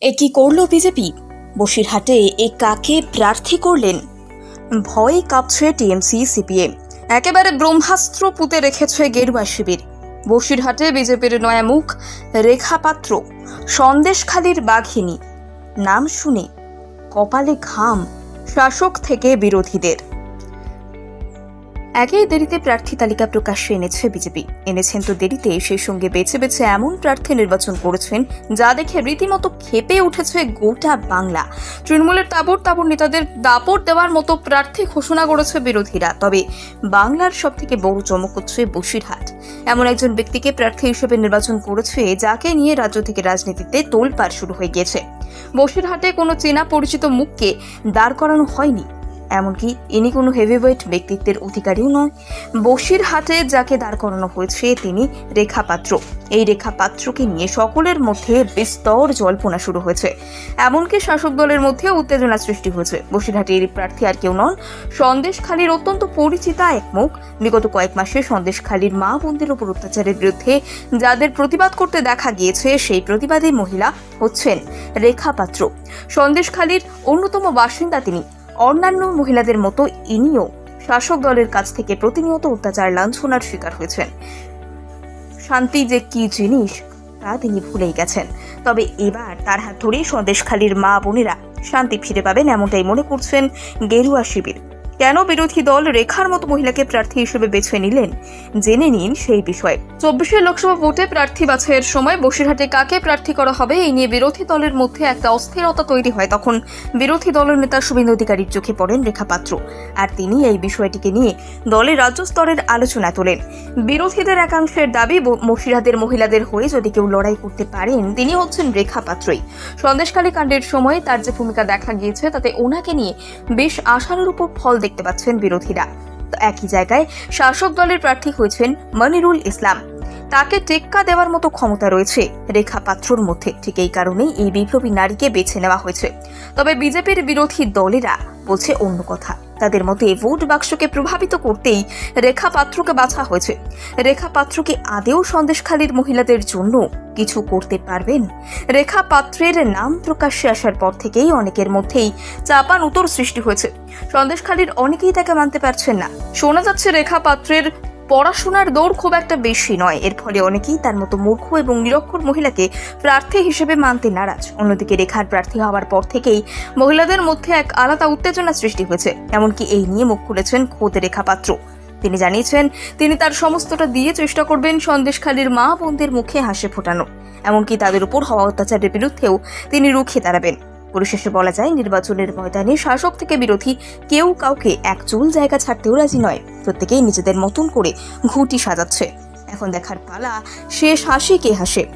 এ কি করল বিজেপি? বসিরহাটে এ কাকে প্রার্থী করলেন? ভয়ে কাঁপছে টিএমসি, সিপিএম। একেবারে ব্রহ্মাস্ত্র পুঁতে রেখেছে গেরুয়া শিবির। বসিরহাটে বিজেপির নয়া মুখ, রেখা পাত্র, সন্দেশখালীর বাঘিনী। নাম শুনে কপালে ঘাম, শাসক থেকে বিরোধীদের। একই দেরিতে প্রার্থী তালিকা প্রকাশ্যে এনেছে বিজেপি। এনেছেন তো দেরিতে, সেই সঙ্গে বেছে বেছে এমন প্রার্থী নির্বাচন করেছেন যা দেখে রীতিমতো খেপে উঠেছে গোটা বাংলা। তৃণমূলের তাবর তাবর নেতাদের দাপট দেওয়ার মতো প্রার্থী ঘোষণা করেছে বিরোধীরা, তবে বাংলার সব থেকে বড় চমক হচ্ছে বসিরহাট। এমন একজন ব্যক্তিকে প্রার্থী হিসেবে নির্বাচন করেছে যাকে নিয়ে রাজ্য থেকে রাজনীতিতে তোলপাড় শুরু হয়ে গিয়েছে। বসিরহাটে কোনো চেনা পরিচিত মুখকে দাঁড় করানো হয়নি। এমনকি ইনি কোনো হেভিওয়েট ব্যক্তিত্বের অধিকারীও নয়। বসিরহাটে যাকে দাঁড় করানো হয়েছে, তিনি রেখা পাত্র এই রেখা পাত্রকে নিয়ে সকলের মধ্যে বিস্তর জল্পনা শুরু হয়েছে। এমনকি শাসক দলের মধ্যে উত্তেজনা সৃষ্টি হয়েছে। বসিরহাটে এই প্রার্থী আর কেউ নন। সন্দেশখালীর অত্যন্ত পরিচিতা এক মুখ। বিগত কয়েক মাসে সন্দেশখালীর মা বোনদের উপর অত্যাচারের বিরুদ্ধে যাদের প্রতিবাদ করতে দেখা গিয়েছে, সেই প্রতিবাদী মহিলা হচ্ছেন রেখা পাত্র সন্দেশখালীর অন্যতম বাসিন্দা তিনি। অন্যান্য মহিলাদের মতো ইনিও শাসক দলের কাছ থেকে প্রতিনিয়ত অত্যাচার লাঞ্ছনার শিকার হয়েছেন। শান্তি যে কি জিনিস, তা তিনি ভুলেই গেছেন। তবে এবার তার হাত ধরেই স্বদেশখালীর মা বোনেরা শান্তি ফিরে পাবেন এমনটাই মনে করছেন গেরুয়া শিবির। কেন বিরোধী দল রেখার মতো মহিলাকে প্রার্থী হিসেবে বেছে নিলেন? জেনে নিন সেই বিষয়ে। চব্বিশে লোকসভা ভোটে প্রার্থী বাছাইয়ের সময় বসিরহাটে কাকে প্রার্থী করা হবে এই নিয়ে বিরোধী দলের মধ্যে একটা অস্থিরতা তৈরি হয় তখন বিরোধী দলের নেতা শুভেন্দু অধিকারীর চোখে পড়েন রেখা পাত্র। আর তিনি এই বিষয়টিকে নিয়ে দলের রাজ্য স্তরের আলোচনা তোলেন। বিরোধীদের একাংশের দাবি বসিরহাটের মহিলাদের হয়ে যদি কেউ লড়াই করতে পারেন, তিনি হচ্ছেন রেখা পাত্রই। সন্দেশকালী কাণ্ডের সময় তার যে ভূমিকা দেখা গিয়েছে, তাতে ওনাকে নিয়ে বেশ আশার উপর ফল দেখতে পাচ্ছেন বিরোধীরা। তো একই জায়গায় শাসক দলের প্রার্থী হয়েছেন মনিরুল ইসলাম। তাকে টেক্কা দেওয়ার মতো ক্ষমতা রয়েছে রেখা পাত্রর মধ্যে। ঠিক এই কারণেই এই বিপ্লবী নারীকে বেছে নেওয়া হয়েছে। তবে বিজেপির বিরোধী দলেরা বলছে অন্য কথা। তাদের মধ্যে ভোট বাক্সকে প্রভাবিত করতেই রেখা পাত্রকে বাছা হয়েছে। রেখা পাত্রকে আদেও সন্দেশখালীর মহিলাদের জন্য কিছু করতে পারবেন। রেখা পাত্রের নাম প্রকাশ্যে আসার পর থেকেই অনেকের মধ্যেই চাপান উত্তর সৃষ্টি হয়েছে। সন্দেশখালীর অনেকেই তাকে মানতে পারছেন না। শোনা যাচ্ছে রেখা পাত্রের পড়াশোনার দৌড় খুব একটা বেশি নয়। এর ফলে অনেকেই তার মতো মূর্খ এবং নিরক্ষর মহিলাকে প্রার্থী হিসেবে মানতে নারাজ। অন্যদিকে রেখার প্রার্থী হওয়ার পর থেকেই মহিলাদের মধ্যে এক আলাদা উত্তেজনা সৃষ্টি হয়েছে। এমনকি এই নিয়ে মুখ খুলেছেন খোদ রেখা পাত্র। তিনি জানিয়েছেন, তিনি তার সমস্তটা দিয়ে চেষ্টা করবেন সন্দেশখালীর মা বোনদের মুখে হাসি ফোটানো। এমনকি তাদের উপর হওয়া অত্যাচারের বিরুদ্ধেও তিনি রুখে দাঁড়াবেন। পরিশেষে বলা যায়, নির্বাচনের ময়দানে শাসক থেকে বিরোধী কেউ কাউকে এক চুল জায়গা ছাড়তেও রাজি নয়। প্রত্যেকেই নিজেদের মতন করে ঘুটি সাজাচ্ছে। এখন দেখার পালা, শেষ হাসি কে হাসে?